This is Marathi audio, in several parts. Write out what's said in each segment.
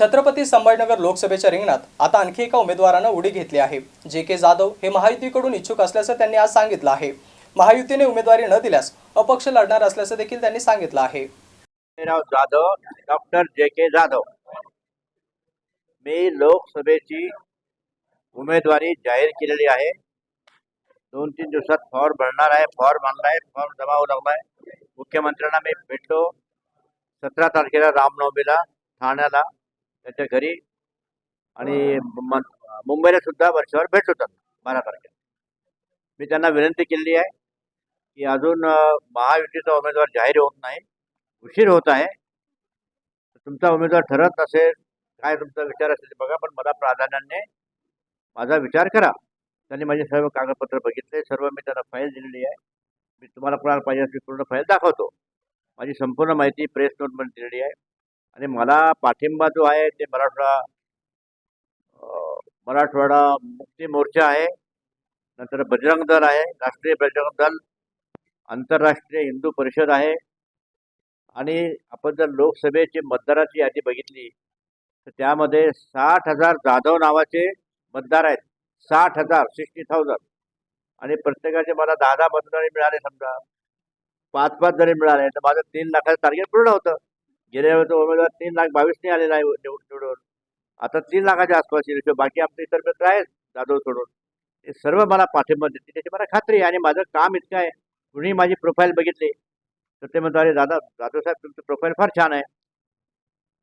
छत्रपती संभाजीनगर लोकसभेच्या रिंगणात आता आणखी एका उमेदवारानं उडी घेतली आहे. जे के जाधव हे महायुतीकडून इच्छुक असल्याचं त्यांनी आज सांगितलं आहे. महायुतीने उमेदवारी न दिल्यास अपक्ष लढणार असल्याचं देखील त्यांनी सांगितलं आहे. जाधव डॉक्टर जे के जाधव. मी लोकसभेची उमेदवारी जाहीर केलेली आहे. दोन तीन दिवसात फॉर्म भरणार आहे फॉर्म आणलाय फॉर्म जमावं लागलाय. मुख्यमंत्र्यांना मी भेटतो सतरा तारखेला रामनवमीला ठाण्याला. त्याच्या घरी. आणि म- मुंबईला सुद्धा वर्षावर भेटलो त्यांना बारा तारखेला. मी त्यांना विनंती केलेली आहे की अजून महायुतीचा उमेदवार जाहीर होत नाही उशीर होत आहे. तुमचा उमेदवार ठरत नसेल काय तुमचा विचार असेल बघा पण मला प्राधान्याने माझा विचार करा. त्यांनी माझे सर्व कागदपत्र बघितले सर्व मी त्यांना फाईल दिलेली आहे. मी तुम्हाला कोणाला पाहिजे असेल पूर्ण फाईल दाखवतो. माझी संपूर्ण माहिती प्रेस नोटमध्ये दिलेली आहे. आणि मला पाठिंबा जो आहे ते मराठवाडा मराठवाडा मुक्ती मोर्चा आहे. नंतर बजरंग दल आहे राष्ट्रीय बजरंग दल आंतरराष्ट्रीय हिंदू परिषद आहे. आणि आपण जर लोकसभेची मतदाराची यादी बघितली तर त्यामध्ये साठ हजार जाधव नावाचे मतदार आहेत. साठ हजार सिक्स्टी थाउजंड आणि प्रत्येकाचे मला दहा दहा मतदार मिळाले समजा. पाच पाच जरी मिळाले तर माझं तीन लाखाचं टार्गेट पूर्ण होतं. गेल्या वेळेचा उमेदवार तीन लाख बावीसने आलेला आहे निवडून. आता तीन लाखाच्या आसपास येईल. बाकी आपले इतर मित्र आहेत जाधव सोडून हे सर्व मला पाठिंबा देते त्याची मला खात्री आहे आणि माझं काम इतकं आहे. कुणी माझी प्रोफाईल बघितली तर ते म्हणतो अरे दादा जाधव साहेब तुमचं प्रोफाईल फार छान आहे.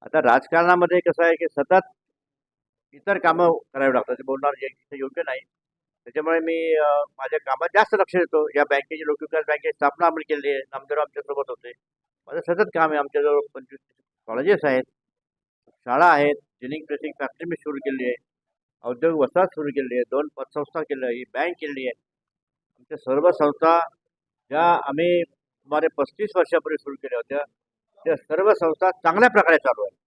आता राजकारणामध्ये कसं आहे की सतत इतर कामं करावी लागतात. ते बोलणार योग्य नाही. त्याच्यामुळे मी माझ्या कामात जास्त लक्ष देतो. या बँकेची लोकविकास बँकेची स्थापना आम्ही केली आहे. नामदेव आमच्यासोबत होते. माझं सतत काम आहे. आमच्याजवळ पंचवीस कॉलेजेस आहेत. शाळा आहेत. जिनिंग प्रेसिंग फॅक्टरी मी सुरू केली आहे. औद्योगिक वसाहत सुरू केली आहे. दोन पतसंस्था केली आहे ही बँक केली आहे. आमच्या सर्व संस्था ज्या आम्ही सुमारे पस्तीस वर्षापूर्वी सुरू केल्या होत्या त्या सर्व संस्था चांगल्या प्रकारे चालू आहेत.